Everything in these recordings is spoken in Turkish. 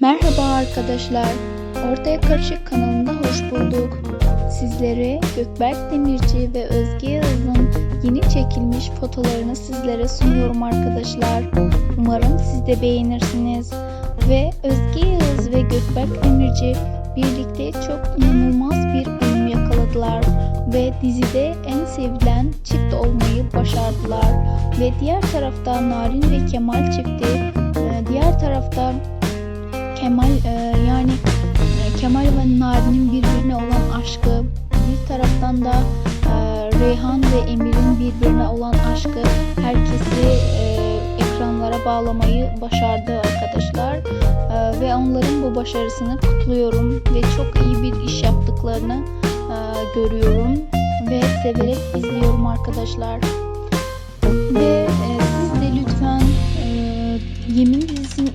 Merhaba arkadaşlar. Ortaya Karışık kanalında hoş bulduk. Sizlere Gökberk Demirci ve Özge Yağız'ın yeni çekilmiş fotolarını sizlere sunuyorum arkadaşlar. Umarım siz de beğenirsiniz. Ve Özge Yağız ve Gökberk Demirci birlikte çok inanılmaz bir uyum yakaladılar ve dizide en sevilen çift olmayı başardılar. Ve diğer tarafta Narin ve Kemal çifti, e, diğer tarafta Kemal e, yani e, Kemal ve Narin'in birbirine olan aşkı, bir taraftan da e, Reyhan ve Emir'in birbirine olan aşkı herkesi e, ekranlara bağlamayı başardı arkadaşlar. E, ve onların bu başarısını kutluyorum ve çok iyi bir iş yaptıklarını e, görüyorum ve severek izliyorum arkadaşlar. Ve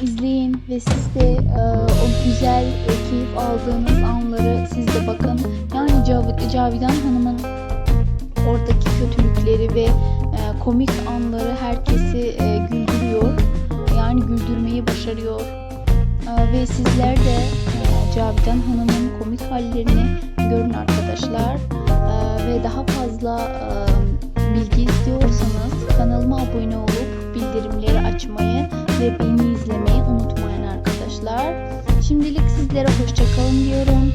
izleyin ve siz de e, o güzel e, keyif aldığınız anları siz de bakın. Yani Cav Cavidan Hanım'ın oradaki kötülükleri ve e, komik anları herkesi e, güldürüyor. Yani güldürmeyi başarıyor. E, ve sizler de e, Cavidan Hanım'ın komik hallerini görün arkadaşlar. E, ve daha fazla e, bilgi istiyorsanız kanalıma abone olup bildirimleri açmayı ve beni Şimdilik sizlere hoşçakalın diyorum.